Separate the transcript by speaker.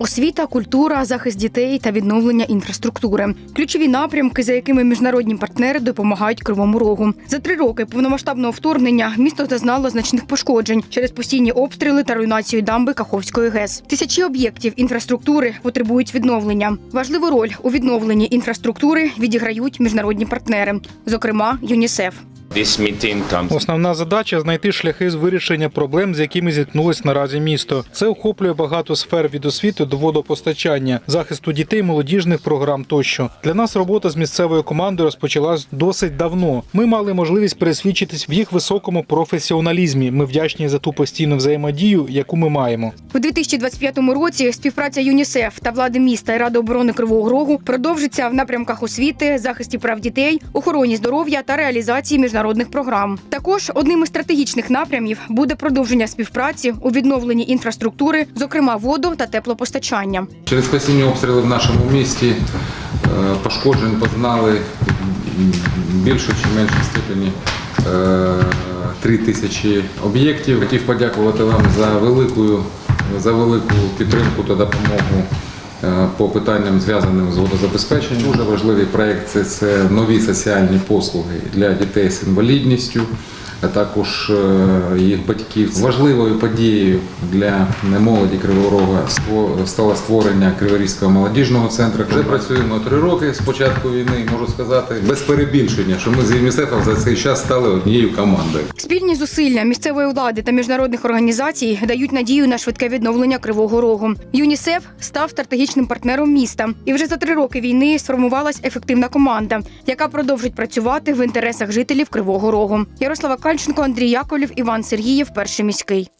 Speaker 1: освіта, культура, захист дітей та відновлення інфраструктури. Ключові напрямки, за якими міжнародні партнери допомагають Кривому Рогу. За три роки повномасштабного вторгнення місто зазнало значних пошкоджень через постійні обстріли та руйнацію дамби Каховської ГЕС. Тисячі об'єктів інфраструктури потребують відновлення. Важливу роль у відновленні інфраструктури відіграють міжнародні партнери, зокрема ЮНІСЕФ.
Speaker 2: Основна задача знайти шляхи з вирішення проблем, з якими зіткнулось наразі місто. Це охоплює багато сфер від освіти до водопостачання, захисту дітей, молодіжних програм тощо. Для нас робота з місцевою командою розпочалась досить давно. Ми мали можливість пересвідчитись в їх високому професіоналізмі. Ми вдячні за ту постійну взаємодію, яку ми маємо.
Speaker 1: У 2025 році співпраця ЮНІСЕФ та влади міста і Ради оборони Кривого Рогу продовжиться в напрямках освіти, захисті прав дітей, охороні здоров'я та реалізації міжнародних програм. Також одним із стратегічних напрямів буде продовження співпраці у відновленні інфраструктури, зокрема воду та теплопостачання.
Speaker 3: Через постійні обстріли в нашому місті е, пошкоджень познали м, більше чи меншій степені е, три тисячі об'єктів. Хотів подякувати вам за велику, за велику підтримку та допомогу е, по питанням зв'язаним з водозабезпеченням. Дуже важливий проєкт це, це нові соціальні послуги для дітей з інвалідністю а також е, їх батьків. Важливою подією для молоді Кривого Рога стало створення Криворізького молодіжного центру. Вже працюємо три роки з початку війни. Можу сказати без перебільшення, що ми з ЮНІСЕФом за цей час стали однією командою.
Speaker 1: Спільні зусилля місцевої влади та міжнародних організацій дають надію на швидке відновлення Кривого Рогу. ЮНІСЕФ став стратегічним партнером міста, і вже за три роки війни сформувалась ефективна команда, яка продовжить працювати в інтересах жителів Кривого Рогу. Ярослава Кальченко, Андрій Яковлів, Іван Сергієв, перший міський.